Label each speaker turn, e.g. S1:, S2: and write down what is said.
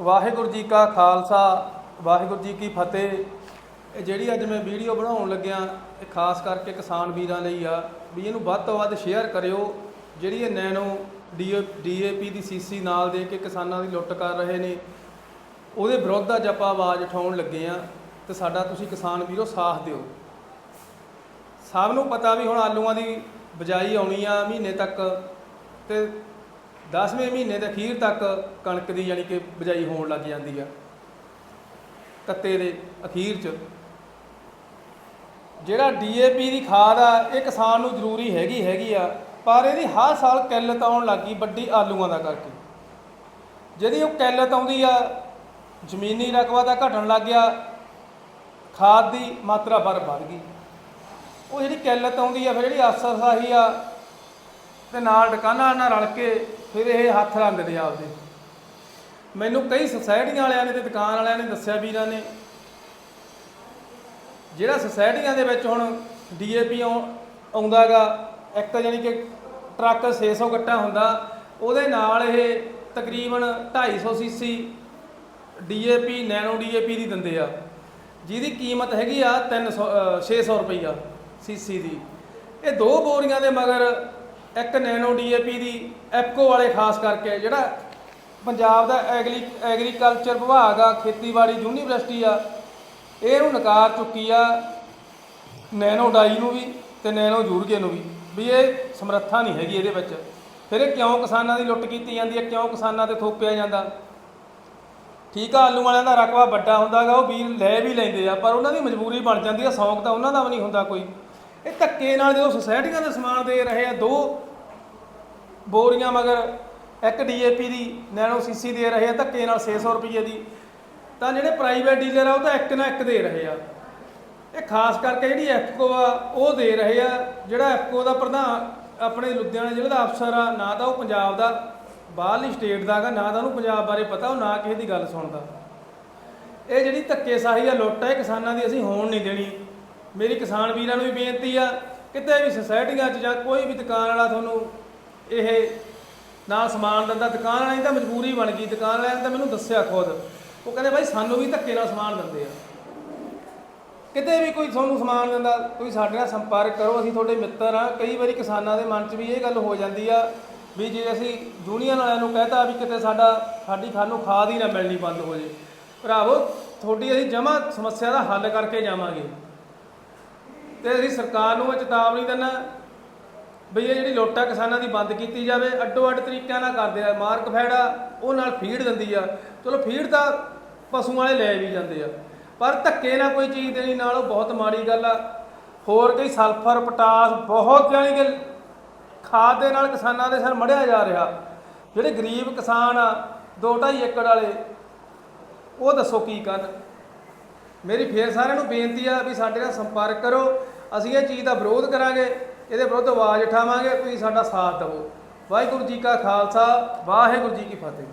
S1: ਵਾਹਿਗੁਰੂ ਜੀ ਕਾ ਖਾਲਸਾ, ਵਾਹਿਗੁਰੂ ਜੀ ਕੀ ਫਤਿਹ। ਇਹ ਜਿਹੜੀ ਅੱਜ ਮੈਂ ਵੀਡੀਓ ਬਣਾਉਣ ਲੱਗਿਆ, ਇਹ ਖਾਸ ਕਰਕੇ ਕਿਸਾਨ ਵੀਰਾਂ ਲਈ ਆ, ਵੀ ਇਹਨੂੰ ਵੱਧ ਤੋਂ ਵੱਧ ਸ਼ੇਅਰ ਕਰਿਓ, ਜਿਹੜੀ ਇਹ ਨੈਨੋ ਡੀਏਪੀ ਦੀ ਸੀਸੀ ਨਾਲ ਦੇ ਕੇ ਕਿਸਾਨਾਂ ਦੀ ਲੁੱਟ ਕਰ ਰਹੇ ਨੇ, ਉਹਦੇ ਵਿਰੁੱਧ ਅੱਜ ਆਪਾਂ ਆਵਾਜ਼ ਉਠਾਉਣ ਲੱਗੇ ਆ, ਤੇ ਸਾਡਾ ਤੁਸੀਂ ਕਿਸਾਨ ਵੀਰੋ ਸਾਥ ਦਿਓ। ਸਭ ਨੂੰ ਪਤਾ ਵੀ ਹੁਣ ਆਲੂਆਂ ਦੀ ਬਜਾਈ ਆਉਣੀ ਆ ਮਹੀਨੇ ਤੱਕ, ਤੇ 10ਵੇਂ ਮਹੀਨੇ ਦੇ ਅਖੀਰ ਤੱਕ ਕਣਕ ਦੀ ਯਾਨੀ ਕਿ ਬਜਾਈ ਹੋਣ ਲੱਗ ਜਾਂਦੀ ਆ। ਕੱਤੇ ਦੇ ਅਖੀਰ 'ਚ। ਜਿਹੜਾ ਡੀਏਪੀ ਦੀ ਖਾਦ ਆ, ਇਹ ਕਿਸਾਨ ਨੂੰ ਜ਼ਰੂਰੀ ਹੈਗੀ ਹੈਗੀ ਆ, ਪਰ ਇਹਦੀ ਹਰ ਸਾਲ ਕਿੱਲਤ ਆਉਣ ਲੱਗੀ ਵੱਡੀ ਆਲੂਆਂ ਦਾ ਕਰਕੇ। ਜਿਹਦੀ ਉਹ ਕਿੱਲਤ ਆਉਂਦੀ ਆ, ਜ਼ਮੀਨੀ ਰਕਬਾ ਦਾ ਘਟਣ ਲੱਗ ਗਿਆ, ਖਾਦ ਦੀ ਮਾਤਰਾ ਬਰ ਵੱਧ ਗਈ। ਉਹ ਜਿਹੜੀ ਕਿੱਲਤ ਆਉਂਦੀ ਆ, ਫਿਰ ਜਿਹੜੀ ਅਸਰਸਾਹੀ ਆ, ਤੇ ਨਾਲ ਦੁਕਾਨਾਂ ਨਾਲ ਰਲ ਕੇ ਫਿਰ ਇਹ ਹੱਥ ਰੰਗਦੇ ਆ ਆਪਦੇ। ਮੈਨੂੰ ਕਈ ਸੁਸਾਇਟੀਆਂ ਵਾਲਿਆਂ ਨੇ ਤੇ ਦੁਕਾਨ ਵਾਲਿਆਂ ਨੇ ਦੱਸਿਆ ਵੀਰਾਂ ਨੇ। ਜਿਹੜਾ ਸੁਸਾਇਟੀਆਂ ਦੇ ਵਿੱਚ ਹੁਣ ਡੀਏਪੀ ਆਉਂਦਾਗਾ ਇੱਕ ਯਾਨੀ ਕਿ ਟਰੱਕ 600 ਗੱਟਾ ਹੁੰਦਾ ਉਹਦੇ ਨਾਲ ਇਹ ਤਕਰੀਬਨ 250 ਸੀਸੀ ਡੀਏਪੀ ਨੈਨੋ ਡੀਏਪੀ ਦੀ ਦਿੰਦੇ ਆ। ਜਿਹਦੀ ਕੀਮਤ ਹੈਗੀ ਆ 300 ਅ, 600 ਰੁਪਈਆ ਸੀਸੀ ਦੀ। ਇਹ ਦੋ ਬੋਰੀਆਂ ਦੇ ਮਗਰ ਇੱਕ ਨੈਨੋ ਡੀਏਪੀ ਦੀ ਐਪਕੋ ਵਾਲੇ ਖਾਸ ਕਰਕੇ ਜਿਹੜਾ ਪੰਜਾਬ ਦਾ ਐਗਰੀ ਐਗਰੀਕਲਚਰ ਵਿਭਾਗ ਆ, ਖੇਤੀਬਾੜੀ ਯੂਨੀਵਰਸਿਟੀ ਆ ਇਹ ਇਹਨੂੰ ਨਕਾਰ ਚੁੱਕੀ ਆ ਨੈਨੋ ਡਾਈ ਨੂੰ ਵੀ ਤੇ ਨੈਨੋ ਯੂਰੀਏ ਨੂੰ ਵੀ ਵੀ ਇਹ ਸਮਰੱਥਾ ਨਹੀਂ ਹੈਗੀ ਇਹਦੇ ਵਿੱਚ। ਫਿਰ ਇਹ ਕਿਉਂ ਕਿਸਾਨਾਂ ਦੀ ਲੁੱਟ ਕੀਤੀ ਜਾਂਦੀ ਹੈ, ਕਿਉਂ ਕਿਸਾਨਾਂ ਤੇ ਥੋਪਿਆ ਜਾਂਦਾ? ਠੀਕ ਆ, ਆਲੂ ਵਾਲਿਆਂ ਦਾ ਰਕਬਾ ਵੱਡਾ ਹੁੰਦਾਗਾ, ਉਹ ਵੀਰ ਲੈ ਵੀ ਲੈਂਦੇ ਆ, ਪਰ ਉਹਨਾਂ ਦੀ ਮਜਬੂਰੀ ਬਣ ਜਾਂਦੀ ਆ, ਸ਼ੌਂਕ ਤਾਂ ਉਹਨਾਂ ਦਾ ਵੀ ਨਹੀਂ ਹੁੰਦਾ ਕੋਈ। ਇਹ ਧੱਕੇ ਨਾਲ ਜਦੋਂ ਸੁਸਾਇਟੀਆਂ ਦੇ ਸਮਾਨ ਦੇ ਰਹੇ ਆ, ਦੋ ਬੋਰੀਆਂ ਮਗਰ ਇੱਕ ਡੀਏਪੀ ਦੀ ਨੈਨੋ ਸੀਸੀ ਦੇ ਰਹੇ ਆ, ਧੱਕੇ ਨਾਲ 600 ਰੁਪਏ ਦੀ। ਤਾਂ ਜਿਹੜੇ ਪ੍ਰਾਈਵੇਟ ਡੀਲਰ ਆ, ਉਹ ਤਾਂ ਇੱਕ ਨਾ ਇੱਕ ਦੇ ਰਹੇ ਆ। ਇਹ ਖਾਸ ਕਰਕੇ ਜਿਹੜੀ ਐਫਕੋ ਆ, ਉਹ ਦੇ ਰਹੇ ਆ। ਜਿਹੜਾ ਐਫਕੋ ਦਾ ਪ੍ਰਧਾਨ ਆਪਣੇ ਲੁਧਿਆਣਾ ਜ਼ਿਲ੍ਹੇ ਦਾ ਅਫਸਰ ਆ, ਨਾ ਤਾਂ ਉਹ ਪੰਜਾਬ ਦਾ, ਬਾਹਰਲੀ ਸਟੇਟ ਦਾ ਗਾ ਨਾ ਤਾਂ ਉਹਨੂੰ ਪੰਜਾਬ ਬਾਰੇ ਪਤਾ, ਉਹ ਨਾ ਕਿਸੇ ਦੀ ਗੱਲ ਸੁਣਦਾ। ਇਹ ਜਿਹੜੀ ਧੱਕੇਸ਼ਾਹੀ ਆ, ਲੁੱਟ ਹੈ ਕਿਸਾਨਾਂ ਦੀ ਅਸੀਂ ਹੋਣ ਨਹੀਂ ਦੇਣੀ। ਮੇਰੀ ਕਿਸਾਨ ਵੀਰਾਂ ਨੂੰ ਵੀ ਬੇਨਤੀ ਆ, ਕਿਤੇ ਵੀ ਸੁਸਾਇਟੀਆਂ 'ਚ ਜਾਂ ਕੋਈ ਵੀ ਦੁਕਾਨ ਵਾਲਾ ਤੁਹਾਨੂੰ ਇਹ ਨਾ ਸਮਾਨ ਦਿੰਦਾ, ਦੁਕਾਨ ਵਾਲੀ ਤਾਂ ਮਜਬੂਰੀ ਬਣ ਗਈ, ਦੁਕਾਨ ਵਾਲਿਆਂ ਨੇ ਤਾਂ ਮੈਨੂੰ ਦੱਸਿਆ ਖੁਦ। ਉਹ ਕਹਿੰਦੇ ਭਾਈ ਸਾਨੂੰ ਵੀ ਧੱਕੇ ਨਾਲ ਸਮਾਨ ਦਿੰਦੇ ਆ। ਕਿਤੇ ਵੀ ਕੋਈ ਤੁਹਾਨੂੰ ਸਮਾਨ ਦਿੰਦਾ ਤੁਸੀਂ ਸਾਡੇ ਨਾਲ ਸੰਪਰਕ ਕਰੋ, ਅਸੀਂ ਤੁਹਾਡੇ ਮਿੱਤਰ ਆ। ਕਈ ਵਾਰੀ ਕਿਸਾਨਾਂ ਦੇ ਮਨ 'ਚ ਵੀ ਇਹ ਗੱਲ ਹੋ ਜਾਂਦੀ ਆ ਵੀ ਜੇ ਅਸੀਂ ਯੂਨੀਅਨ ਵਾਲਿਆਂ ਨੂੰ ਕਹਤਾ ਵੀ ਕਿਤੇ ਸਾਡਾ, ਸਾਡੀ ਸਾਨੂੰ ਖਾਦ ਹੀ ਨਾ ਮਿਲਣੀ ਬੰਦ ਹੋ ਜੇ। ਭਰਾਵੋ, ਤੁਹਾਡੀ ਅਸੀਂ ਜਮਾ ਸਮੱਸਿਆ ਦਾ ਹੱਲ ਕਰਕੇ ਜਾਵਾਂਗੇ। ਤੇ ਅਸੀਂ ਸਰਕਾਰ ਨੂੰ ਇਹ ਚੇਤਾਵਨੀ ਦਿੰਨਾ ਵੀ ਇਹ ਜਿਹੜੀ ਲੋਟਾ ਕਿਸਾਨਾਂ ਦੀ ਬੰਦ ਕੀਤੀ ਜਾਵੇ, ਅੱਡੋ ਅੱਡ ਤਰੀਕਿਆਂ ਨਾਲ ਕਰਦੇ ਆ ਮਾਰਕ ਫੈੜਾ ਉਹ ਨਾਲ ਫੀਡ ਦਿੰਦੀ ਆ। ਚਲੋ ਫੀਡ ਤਾਂ ਪਸ਼ੂਆਂ ਵਾਲੇ ਲੈ ਵੀ ਜਾਂਦੇ ਆ, ਪਰ ਧੱਕੇ ਨਾਲ ਕੋਈ ਚੀਜ਼ ਦੇਣੀ ਨਾਲ ਉਹ ਬਹੁਤ ਮਾੜੀ ਗੱਲ ਆ। ਹੋਰ ਕਈ ਸਲਫਰ, ਪੋਟਾਸ, ਬਹੁਤ ਜਾਨੀ ਕਿ ਖਾਦ ਦੇ ਨਾਲ ਕਿਸਾਨਾਂ ਦੇ ਸਿਰ ਮੜਿਆ ਜਾ ਰਿਹਾ। ਜਿਹੜੇ ਗਰੀਬ ਕਿਸਾਨ ਆ 2.5 ਏਕੜ ਵਾਲੇ, ਉਹ ਦੱਸੋ ਕੀ ਕਰਨ? ਮੇਰੀ ਫੇਰ ਸਾਰਿਆਂ ਨੂੰ ਬੇਨਤੀ ਆ ਵੀ ਸਾਡੇ ਨਾਲ ਸੰਪਰਕ ਕਰੋ। ਅਸੀਂ ਇਹ ਚੀਜ਼ ਦਾ ਵਿਰੋਧ ਕਰਾਂਗੇ, ਇਹਦੇ ਵਿਰੁੱਧ ਆਵਾਜ਼ ਉਠਾਵਾਂਗੇ, ਤੁਸੀਂ ਸਾਡਾ ਸਾਥ ਦਿਵੋ ਵਾਹਿਗੁਰੂ ਜੀ ਕਾ ਖਾਲਸਾ, ਵਾਹਿਗੁਰੂ ਜੀ ਕੀ ਫਤਿਹ।